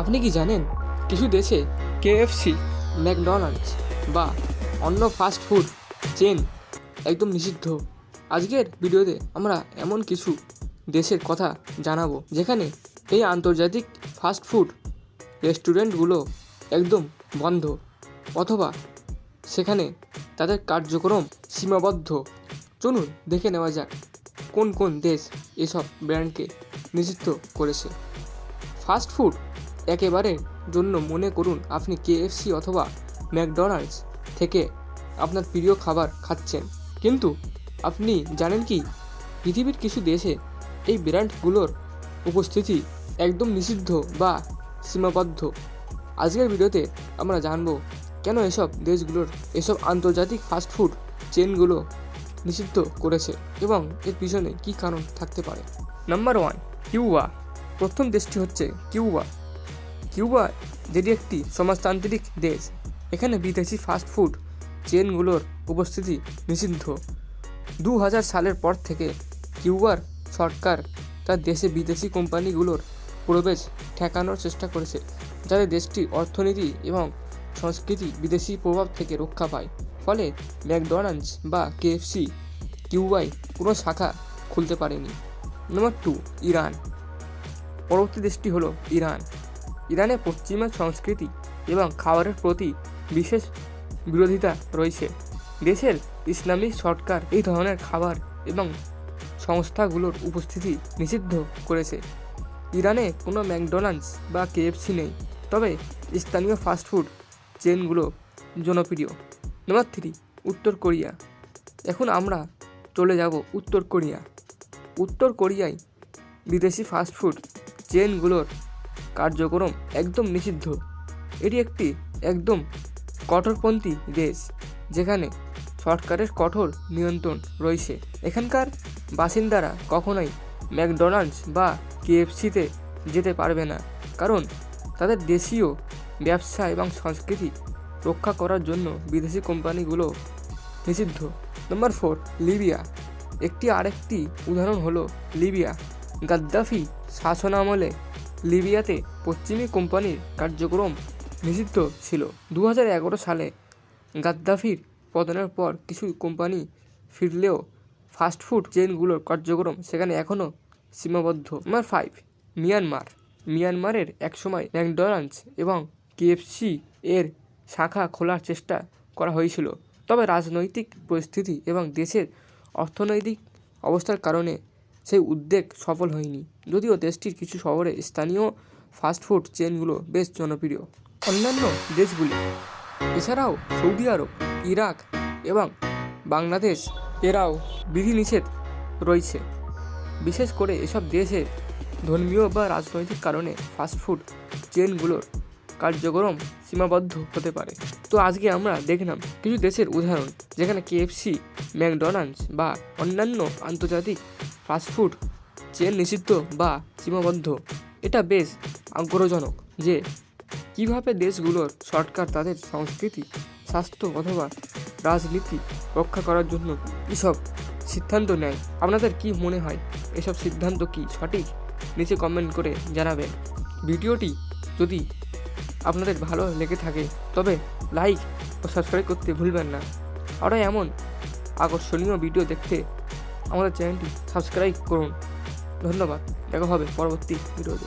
আপনি কি জানেন কিছু দেশে কেএফসি ম্যাকডোনাল্ডস বা অন্য ফাস্ট ফুড চেন একদম নিষিদ্ধ? আজকের ভিডিওতে আমরা এমন কিছু দেশের কথা জানাব যেখানে এই আন্তর্জাতিক ফাস্ট ফুড রেস্টুরেন্টগুলো একদম বন্ধ, অথবা সেখানে তাদের কার্যক্রম সীমাবদ্ধ। চলুন দেখে নেওয়া যাক কোন কোন দেশ এসব ব্র্যান্ডকে নিষিদ্ধ করেছে। ফাস্ট ফুড একেবারে জন্য মনে করুন আপনি কেএফসি অথবা ম্যাকডোনাল্ডস থেকে আপনার প্রিয় খাবার খাচ্ছেন। কিন্তু আপনি জানেন কি? পৃথিবীর কিছু দেশে এই ব্র্যান্ডগুলোর উপস্থিতি একদম নিষিদ্ধ বা সীমাবদ্ধ। আজকের ভিডিওতে আমরা জানব কেন এসব দেশগুলোর, এসব আন্তর্জাতিক ফাস্টফুড চেনগুলো নিষিদ্ধ করেছে এবং এর পিছনে কী কারণ থাকতে পারে? নাম্বার ওয়ান কিউবা প্রথম দেশটি হচ্ছে কিউবা কিউবা যেটি একটি সমাজতান্ত্রিক দেশ। এখানে বিদেশি ফাস্টফুড চেনগুলোর উপস্থিতি নিষিদ্ধ। দু হাজার সালের পর থেকে কিউবার সরকার তার দেশে বিদেশি কোম্পানিগুলোর প্রবেশ ঠেকানোর চেষ্টা করেছে, যাতে দেশটির অর্থনীতি এবং সংস্কৃতি বিদেশি প্রভাব থেকে রক্ষা পায়। ফলে ম্যাকডোনাল্ডস বা কেএফসি কিউবায় কোনো শাখা খুলতে পারেনি। Number two, Iran. পরবর্তী দেশটি হলো ইরান। ইরানে পশ্চিমা সংস্কৃতি এবং খাবারের প্রতি বিশেষ বিরোধিতা রয়েছে। দেশের ইসলামী সরকার এই ধরনের খাবার এবং সংস্থাগুলোর উপস্থিতি নিষিদ্ধ করেছে। ইরানে কোনো ম্যাকডোনাল্ডস বা কেএফসি নেই, তবে স্থানীয় ফাস্টফুড চেনগুলো জনপ্রিয়। নম্বর থ্রি উত্তর কোরিয়া। এখন আমরা চলে যাব উত্তর কোরিয়া। উত্তর কোরিয়ায় বিদেশি ফাস্টফুড চেনগুলোর কার্যক্রম একদম নিষিদ্ধ। এটি একটি একদম কঠোরপন্থী দেশ, যেখানে সরকারের কঠোর নিয়ন্ত্রণ রয়েছে। এখানকার বাসিন্দারা কখনোই ম্যাকডোনাল্ডস বা কেএফসিতে যেতে পারবে না, কারণ তাদের দেশীয় ব্যবসা এবং সংস্কৃতি রক্ষা করার জন্য বিদেশি কোম্পানিগুলো নিষিদ্ধ। Number four, Libya. একটি আরেকটি উদাহরণ হলো লিবিয়া। গাদ্দাফি শাসনামলে লিবিয়াতে পশ্চিমী কোম্পানির কার্যক্রম নিষিদ্ধ ছিল। দু হাজার এগারো সালে গাদ্দাফির পতনের পর কিছু কোম্পানি ফিরলেও ফাস্টফুড চেনগুলোর কার্যক্রম সেখানে এখনও সীমাবদ্ধ। Number five, Myanmar. মিয়ানমারের একসময় ম্যাকডোনাল্ডস এবং কেএফসি এর শাখা খোলার চেষ্টা করা হয়েছিল। তবে রাজনৈতিক পরিস্থিতি এবং দেশের অর্থনৈতিক অবস্থার কারণে সেই উদ্যোগ সফল হয়নি। যদিও দেশটির কিছু শহরে স্থানীয় ফাস্টফুড চেনগুলো বেশ জনপ্রিয়। অন্যান্য দেশগুলি, এছাড়াও সৌদি আরব, ইরাক এবং বাংলাদেশ, এরাও বিধিনিষেধ রয়েছে। বিশেষ করে এসব দেশে ধর্মীয় বা রাজনৈতিক কারণে ফাস্টফুড চেনগুলোর কার্যক্রম সীমাবদ্ধ হতে পারে। তো আজকে আমরা দেখলাম কিছু দেশের উদাহরণ, যেখানে কেএফসি ম্যাকডোনাল্ডস বা অন্যান্য আন্তর্জাতিক ফাস্টফুড চেন নিষিদ্ধ বা সীমাবদ্ধ। এটা বেশ আগ্রহজনক যে কীভাবে দেশগুলোর সরকার তাদের সংস্কৃতি, স্বাস্থ্য অথবা রাজনীতি রক্ষা করার জন্য এসব সিদ্ধান্ত নেয়। আপনাদের কি মনে হয়? এসব সিদ্ধান্ত কি সঠিক? নিচে কমেন্ট করে জানাবেন। ভিডিওটি যদি আপনাদের ভালো লেগে থাকে, তবে লাইক ও সাবস্ক্রাইব করতে ভুলবেন না। আরও এমন আকর্ষণীয় ভিডিও দেখতে আমাদের চ্যানেলটি সাবস্ক্রাইব করুন। ধন্যবাদ, দেখা হবে পরবর্তী ভিডিওতে